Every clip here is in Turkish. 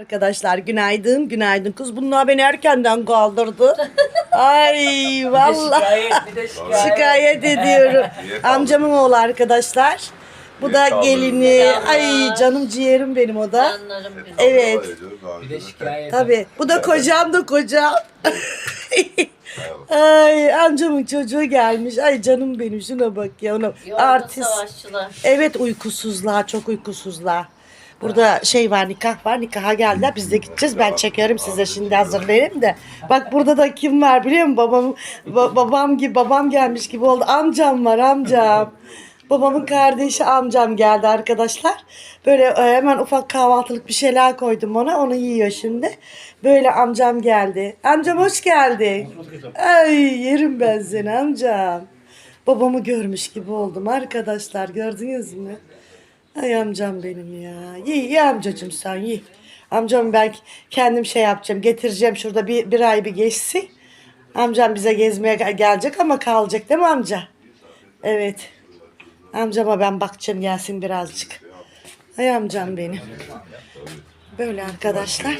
Arkadaşlar günaydın, günaydın. Kız bunlar beni erkenden kaldırdı. Ay vallahi Şikayet bir de şikayet. şikayet ediyorum. Amcamın oğlu arkadaşlar. Bu da gelini. Ay canım ciğerim benim o da. Canlarım benim. Evet. Bir de şikayet. Tabii. Bu da kocam da kocam. Ay amcamın çocuğu gelmiş. Ay canım benim şuna bak ya. Ona Yorgun artist. savaşçılar. Evet uykusuzlar, çok uykusuzlar. Burada şey var, nikah var. Nikaha geldiler. Biz de gideceğiz. Ben çekerim size şimdi hazırlayayım da. Bak burada da kim var biliyor musun? Babam ba- babam gibi babam gelmiş gibi oldu. Amcam var, amcam. Babamın kardeşi amcam geldi arkadaşlar. Böyle e, hemen ufak kahvaltılık bir şeyler koydum ona. Onu yiyor şimdi. Böyle amcam geldi. Amcam hoş geldin. Ay yerim ben seni amcam. Babamı görmüş gibi oldum arkadaşlar. Gördünüz mü? Ay amcam benim ya. Ye, ye amcacım sen ye. Amcam ben kendim şey yapacağım. Getireceğim şurada bir, bir ay bir geçsin. Amcam bize gezmeye gel- gelecek ama kalacak değil mi amca? Evet. Amcama ben bakacağım gelsin birazcık. Ay amcam benim. Böyle arkadaşlar.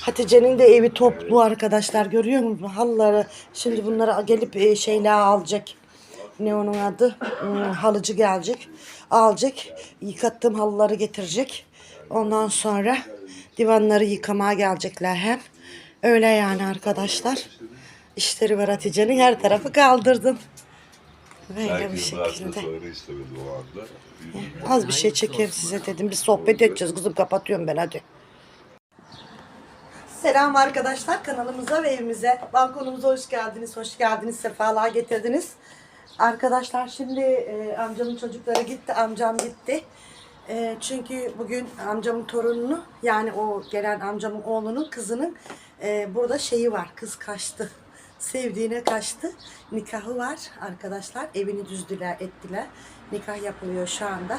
Hatice'nin de evi toplu arkadaşlar görüyor musunuz? Halıları şimdi bunları gelip e, şeyler alacak. Ne onun adı? Hmm, halıcı gelecek. Alacak. Yıkattığım halıları getirecek. Ondan sonra divanları yıkamaya gelecekler hem. Öyle yani arkadaşlar. İşleri var Hatice'nin her tarafı kaldırdım. Böyle bir Herkes şekilde. anda. Az bir şey çekeyim size dedim. Bir sohbet edeceğiz kızım kapatıyorum ben hadi. Selam arkadaşlar kanalımıza ve evimize, balkonumuza hoş geldiniz, hoş geldiniz, sefalar getirdiniz. Arkadaşlar şimdi e, amcamın çocukları gitti, amcam gitti. E, çünkü bugün amcamın torununu yani o gelen amcamın oğlunun kızının e, burada şeyi var, kız kaçtı. Sevdiğine kaçtı. Nikahı var arkadaşlar. Evini düzdüler, ettiler. Nikah yapılıyor şu anda.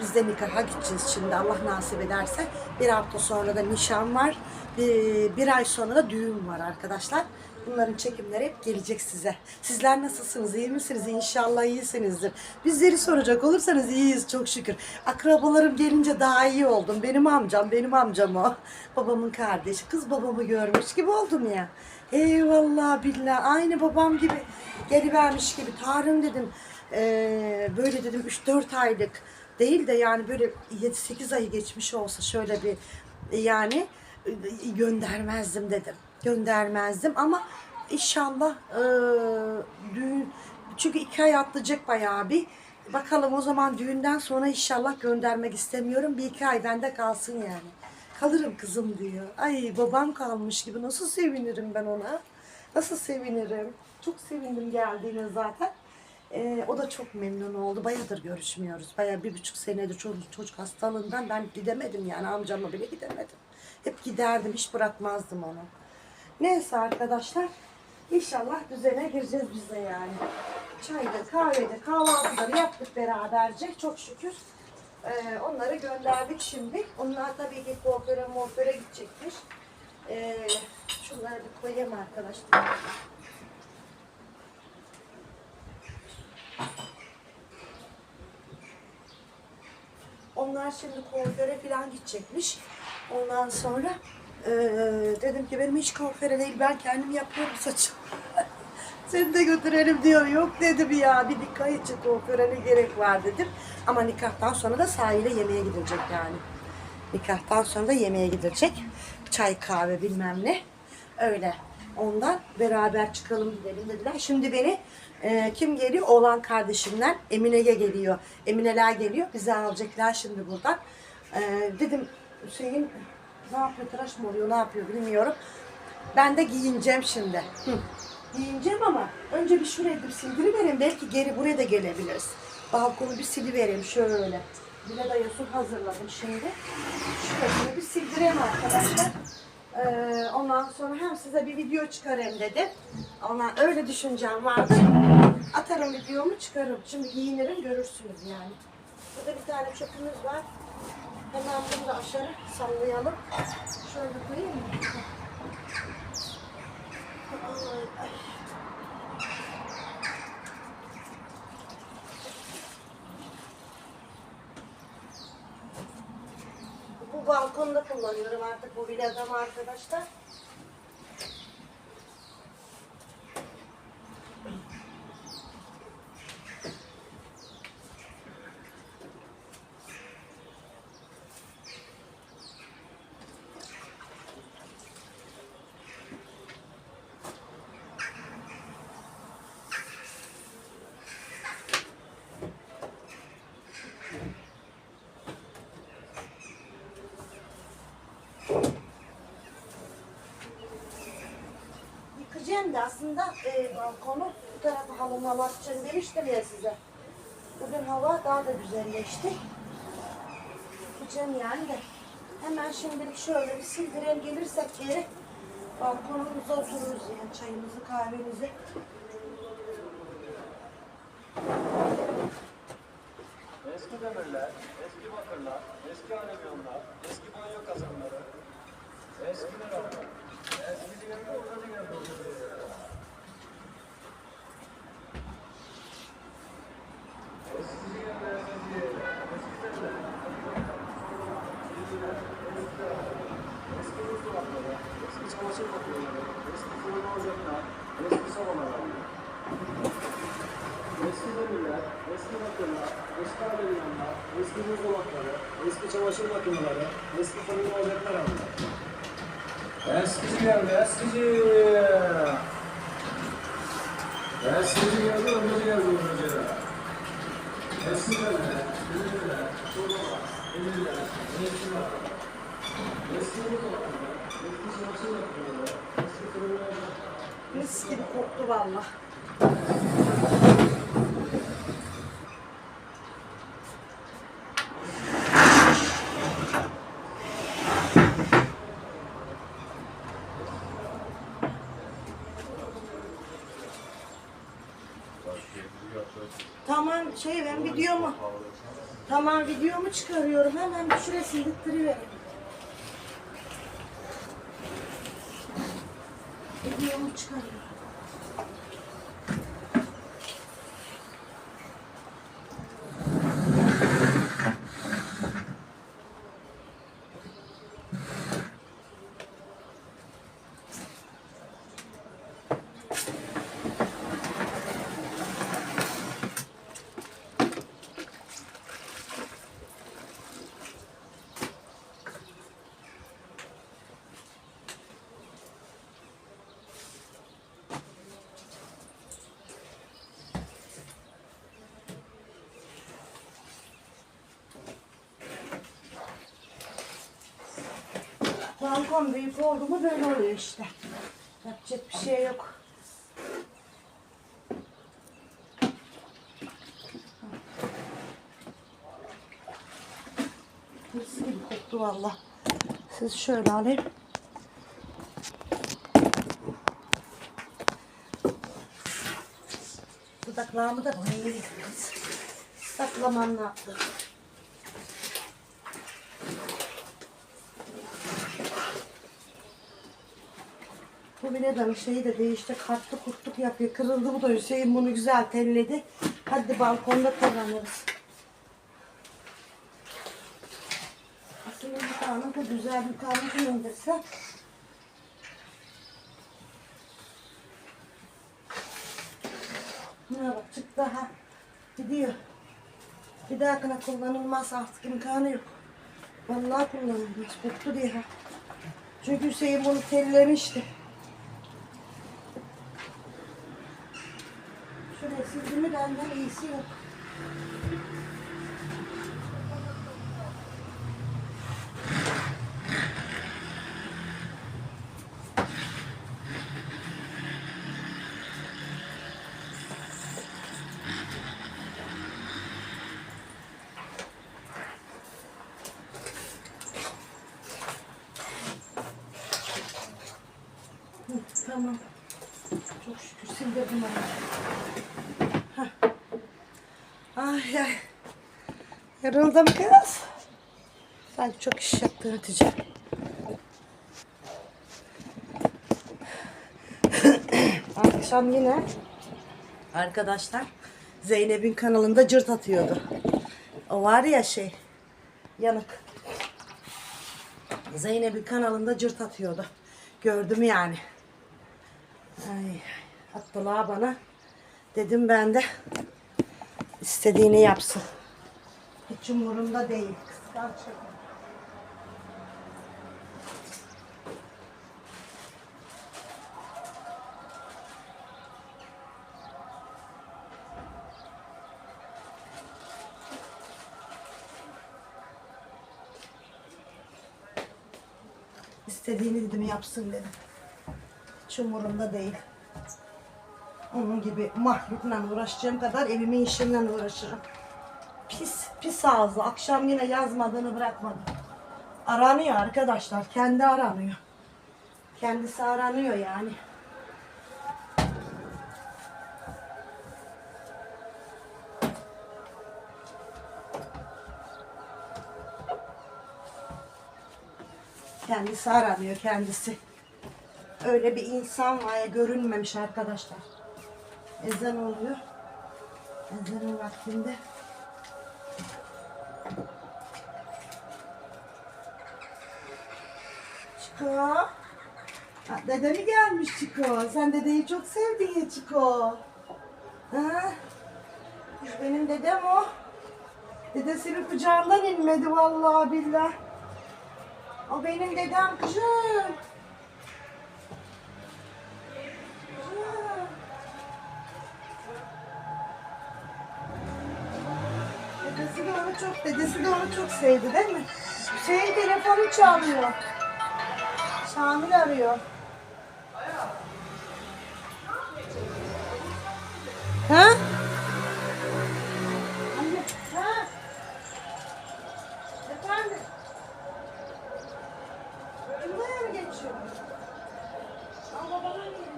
Biz de nikaha gideceğiz şimdi Allah nasip ederse. Bir hafta sonra da nişan var. Bir, bir ay sonra da düğün var arkadaşlar. Bunların çekimleri hep gelecek size. Sizler nasılsınız? İyi misiniz? İnşallah iyisinizdir. Bizleri soracak olursanız iyiyiz çok şükür. Akrabalarım gelince daha iyi oldum. Benim amcam, benim amcam o. Babamın kardeşi. Kız babamı görmüş gibi oldum ya. Eyvallah billah. Aynı babam gibi gelivermiş gibi. Tarım dedim. Ee, böyle dedim 3-4 aylık değil de yani böyle 7-8 ayı geçmiş olsa şöyle bir yani e, göndermezdim dedim. Göndermezdim ama inşallah e, düğün çünkü iki ay atlayacak bayağı bir. Bakalım o zaman düğünden sonra inşallah göndermek istemiyorum. Bir iki ay bende kalsın yani. Kalırım kızım diyor. Ay babam kalmış gibi nasıl sevinirim ben ona. Nasıl sevinirim. Çok sevindim geldiğine zaten. Ee, o da çok memnun oldu. Bayağıdır görüşmüyoruz. Bayağı bir buçuk senedir çocuk, çocuk hastalığından ben gidemedim yani amcamla bile gidemedim. Hep giderdim hiç bırakmazdım onu. Neyse arkadaşlar inşallah düzene gireceğiz biz de yani. Çayda, kahvede, kahvaltıları yaptık beraberce çok şükür. Ee, onları gönderdik şimdi. Onlar tabii ki kuaföre muaföre gidecekmiş. Ee, şunları bir koyayım arkadaşlar. Onlar şimdi kuaföre falan gidecekmiş. Ondan sonra eee, dedim ki benim hiç kuaföre değil ben kendim yapıyorum saçımı. Seni de götürelim diyor. Yok dedim ya bir nikah için kuaföre ne gerek var dedim. Ama nikahtan sonra da sahile yemeğe gidilecek yani. Nikahtan sonra da yemeğe gidilecek. Çay kahve bilmem ne. Öyle. Ondan beraber çıkalım gidelim dediler. Şimdi beni e, kim geliyor? Oğlan kardeşimden Emine'ye geliyor. Emineler geliyor. Bizi alacaklar şimdi buradan. E, dedim Hüseyin ne yapıyor? Tıraş mı oluyor? Ne yapıyor bilmiyorum. Ben de giyineceğim şimdi. Hı. Giyineceğim ama önce bir şurayı bir sildiriverim. Belki geri buraya da gelebiliriz. Balkonu bir silivereyim şöyle. Bile dayasın hazırladım şimdi. Şurasını bir sildireyim arkadaşlar. Ee, ondan sonra hem size bir video çıkarayım dedim. Ona öyle düşüncem vardı. Atarım videomu çıkarım. Şimdi giyinirim görürsünüz yani. Burada bir tane çöpümüz var. Hemen bunu da aşağı sallayalım. Şöyle koyayım mı? Bu balkonda kullanıyorum artık bu villadamı arkadaşlar. Da aslında e, balkonu bu tarafı halımla bakacağım demiştim ya size. Bugün hava daha da güzelleşti. Yıkayacağım yani de. Hemen şimdilik şöyle bir sildirelim gelirsek geri balkonumuza otururuz yani çayımızı kahvemizi. Eski demirler, eski bakırlar, eski alüminyumlar, eski banyo kazanları, eski meralar, eski dinamik organik yapılıyor. Eski dinamik eski eski teller, eski buzdolapları, eski çamaşır makineleri, eski fırın ocaklar, eski sobalar. Eski demirler, eski bakırlar, eski alüminyumlar, eski buzdolapları, eski çamaşır makineleri, eski fırın ocaklar aldılar. Geldi, eskici. Eskici geldi, ömrücü geldi ömrücü. Eski eskiler. Eski buzdolapları, eski makineleri, eski ocaklar. Mis gibi koktu valla. Tamam şey ben videomu Tamam videomu çıkarıyorum hemen bir şuraya sildirttiriyorum. Videomu çıkarıyorum. Balkon büyük oldu mu böyle oluyor işte. Yapacak bir şey yok. Hırs gibi koktu valla. Siz şöyle alayım. Dudaklarımı da boyayayım kız. Saklamam ne yaptı? Bu biledanın şeyi de değişti. Kartlı kurtluk yapıyor. Kırıldı bu da Hüseyin bunu güzel telledi. Hadi balkonda kullanırız. Aslında bir tane de güzel bir tane indirse. Ne bak çıktı ha. Gidiyor. Bir dahakine kullanılmaz artık imkanı yok. Vallahi kullanılmaz. Koktu diye. Çünkü Hüseyin bunu tellemişti. Sizimi benden iyisi yok. Tamam. Çok şükür sildirdim onu. Ay ay. Yoruldum kız. Sanki çok iş yaptın Hatice. Akşam yine arkadaşlar Zeynep'in kanalında cırt atıyordu. O var ya şey yanık. Zeynep'in kanalında cırt atıyordu. Gördüm yani. Ay, attılar bana. Dedim ben de istediğini yapsın. Hiç umurumda değil. Kıskanç. İstediğini dedim yapsın dedim. Hiç umurumda değil. Onun gibi mahlukla uğraşacağım kadar evimin işinden uğraşırım. Pis, pis ağzı. Akşam yine yazmadığını bırakmadı. Aranıyor arkadaşlar. Kendi aranıyor. Kendisi aranıyor yani. Kendisi aranıyor kendisi. Öyle bir insan var ya görünmemiş arkadaşlar. Ezan oluyor. Ezanın vaktinde. Çiko. Ha, dede mi gelmiş Çiko? Sen dedeyi çok sevdin ya Çiko. Ha? Benim dedem o. Dedesinin kucağından inmedi vallahi billah. O benim dedem kızım. Çok, dedesi de onu çok sevdi değil mi? Hüseyin telefonu çalıyor. Şamil arıyor. Ha? Anne, ha? Efendim? Buraya mı geçiyor? Al babana geliyor.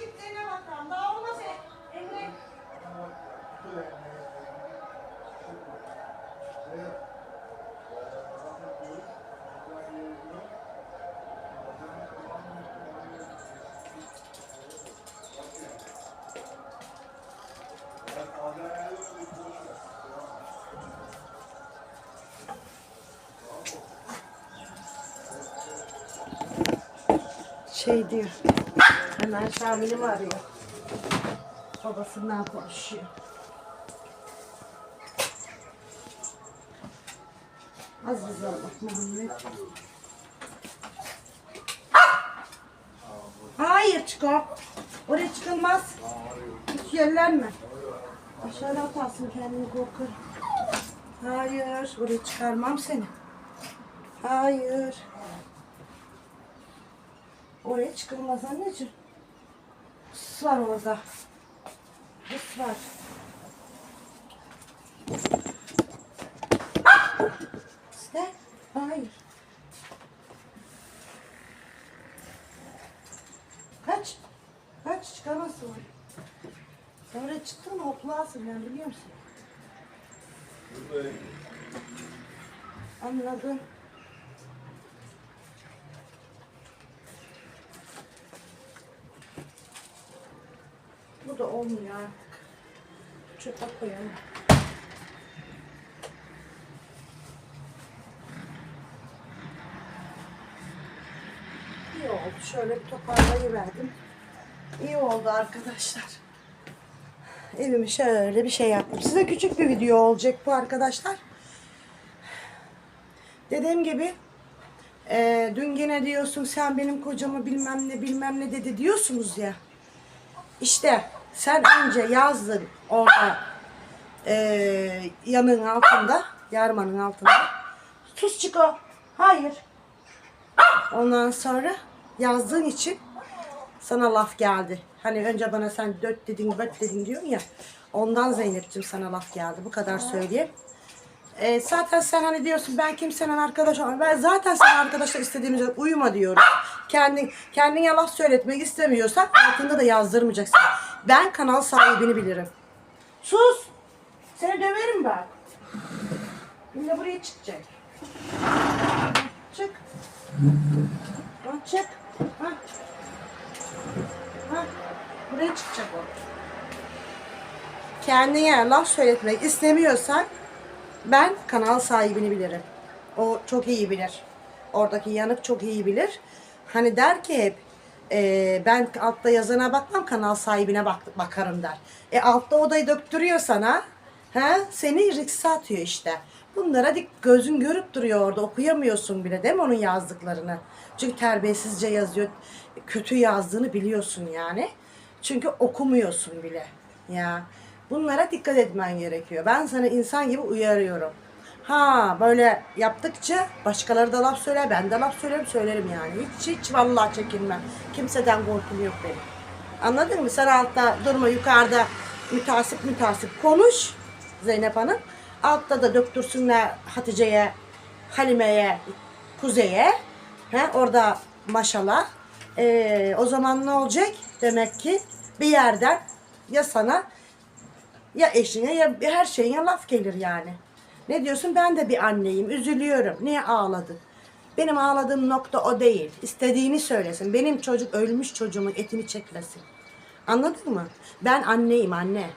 Aman git dene bakalım. Daha olmaz e. Emre. Şey diyor. Hemen Şamil'im arıyor. Babasından konuşuyor. Aziz Allah Muhammed. Hayır Çiko. Oraya çıkılmaz. Hiç yerlenme. Aşağıda atarsın kendini korkar. Hayır. Oraya çıkarmam seni. Hayır. Oraya çıkılmaz anneciğim. Sus var orada. Sus var. İşte. Hayır. Kaç. Kaç çıkamazsın. Sen oraya çıktın mı hoplarsın ben biliyor musun? Anladım. Olmuyor artık. Çöpe koyalım. İyi oldu. Şöyle bir toparlayıverdim. İyi oldu arkadaşlar. Evimi şöyle bir şey yaptım. Size küçük bir video olacak bu arkadaşlar. Dediğim gibi e, dün gene diyorsun sen benim kocamı bilmem ne bilmem ne dedi diyorsunuz ya. İşte sen önce yazdın orada eee yanın altında, yarmanın altında. Sus Çiko. Hayır. Ondan sonra yazdığın için sana laf geldi. Hani önce bana sen dört dedin, dört dedin diyorsun ya. Ondan Zeynep'ciğim sana laf geldi. Bu kadar söyleyeyim. e, zaten sen hani diyorsun ben kimsenin arkadaş olmam. Ben zaten sen arkadaşlar istediğimiz uyuma diyorum. Kendin, kendine laf söyletmek istemiyorsan altında da yazdırmayacaksın. Ben kanal sahibini bilirim. Sus! Seni döverim ben. Şimdi buraya çıkacak. Çık. Ha, çık. Ha. Ha. Buraya çıkacak o. Kendine laf söyletmek istemiyorsan ben kanal sahibini bilirim. O çok iyi bilir. Oradaki yanık çok iyi bilir. Hani der ki hep e, ben altta yazana bakmam kanal sahibine bak, bakarım der. E altta odayı döktürüyor sana. He, seni rikse atıyor işte. Bunlara dik gözün görüp duruyor orada okuyamıyorsun bile değil mi onun yazdıklarını? Çünkü terbiyesizce yazıyor. Kötü yazdığını biliyorsun yani. Çünkü okumuyorsun bile. Ya bunlara dikkat etmen gerekiyor. Ben sana insan gibi uyarıyorum. Ha böyle yaptıkça başkaları da laf söyler, ben de laf söylerim, söylerim yani. Hiç hiç vallahi çekinmem. Kimseden korkum yok benim. Anladın mı? Sen altta durma yukarıda mütasip mütasip konuş Zeynep Hanım. Altta da döktürsünler Hatice'ye, Halime'ye, Kuzey'e. He, orada maşallah. Ee, o zaman ne olacak? Demek ki bir yerden ya sana ya eşine ya her şeyine laf gelir yani. Ne diyorsun? Ben de bir anneyim. Üzülüyorum. Niye ağladın? Benim ağladığım nokta o değil. İstediğini söylesin. Benim çocuk ölmüş çocuğumun etini çekmesin. Anladın mı? Ben anneyim anne.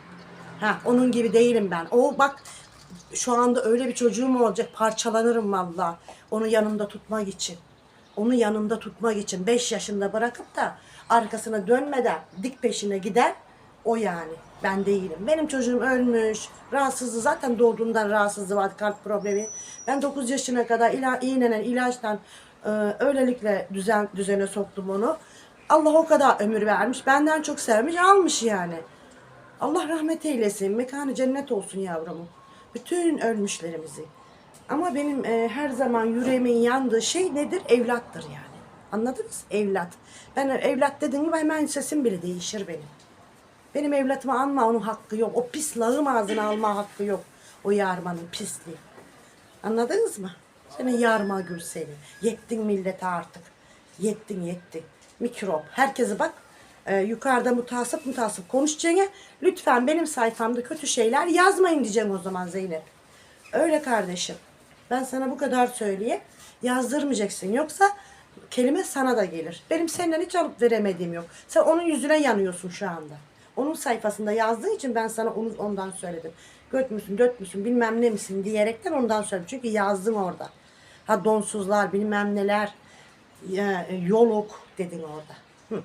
Ha, onun gibi değilim ben. O bak şu anda öyle bir çocuğum olacak parçalanırım valla. Onu yanımda tutmak için. Onu yanımda tutmak için 5 yaşında bırakıp da arkasına dönmeden dik peşine gider o yani. Ben değilim. Benim çocuğum ölmüş. Rahatsızlığı zaten doğduğundan rahatsızlığı var kalp problemi. Ben 9 yaşına kadar ila, iğnenen ilaçtan e, öylelikle düzen düzene soktum onu. Allah o kadar ömür vermiş. Benden çok sevmiş almış yani. Allah rahmet eylesin. Mekanı cennet olsun yavrumun. Bütün ölmüşlerimizi. Ama benim e, her zaman yüreğimin yandığı şey nedir? Evlattır yani. Anladınız? Evlat. Ben evlat dediğim gibi hemen sesim bile değişir benim. Benim evlatımı anma onun hakkı yok. O pis lağım ağzına alma hakkı yok. O yarmanın pisliği. Anladınız mı? Senin yarma gül seni. Yettin millete artık. Yettin yettin. Mikrop. Herkese bak. e, yukarıda mutasip mutasip konuşacağına lütfen benim sayfamda kötü şeyler yazmayın diyeceğim o zaman Zeynep. Öyle kardeşim. Ben sana bu kadar söyleyeyim. Yazdırmayacaksın. Yoksa kelime sana da gelir. Benim senden hiç alıp veremediğim yok. Sen onun yüzüne yanıyorsun şu anda. Onun sayfasında yazdığın için ben sana onu ondan söyledim. Göt müsün, döt müsün, bilmem ne misin diyerekten ondan söyledim. Çünkü yazdım orada. Ha donsuzlar, bilmem neler, ya, yoluk dedin orada. Hı.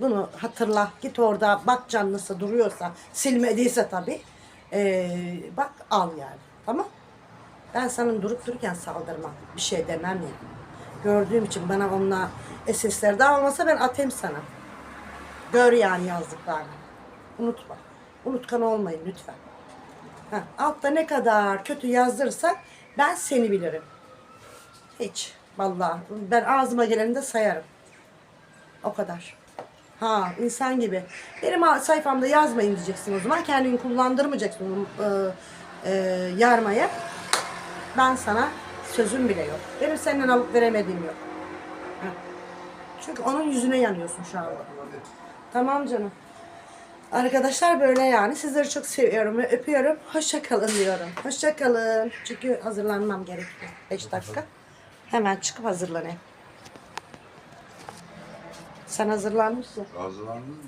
Bunu hatırla. Git orada bak canlısı duruyorsa, silmediyse tabii. ee, bak al yani. Tamam ben sana durup dururken saldırmam. Bir şey demem yani. Gördüğüm için bana onunla SS'ler de olmasa ben atayım sana. Gör yani yazdıklarını. Unutma. Unutkan olmayın lütfen. Ha, altta ne kadar kötü yazdırırsak ben seni bilirim. Hiç. Vallahi ben ağzıma geleni de sayarım. O kadar. Ha insan gibi. Benim sayfamda yazmayın diyeceksin o zaman. Kendini kullandırmayacaksın e, e, yarmaya. Ben sana sözüm bile yok. Benim senden alıp veremediğim yok. Ha. Çünkü onun yüzüne yanıyorsun şu anda. Tamam canım. Arkadaşlar böyle yani. Sizleri çok seviyorum ve öpüyorum. Hoşça kalın diyorum. Hoşça kalın. Çünkü hazırlanmam gerekiyor. 5 dakika. Hemen çıkıp hazırlanayım. Sen hazırlanmışsın. Hazırlandın?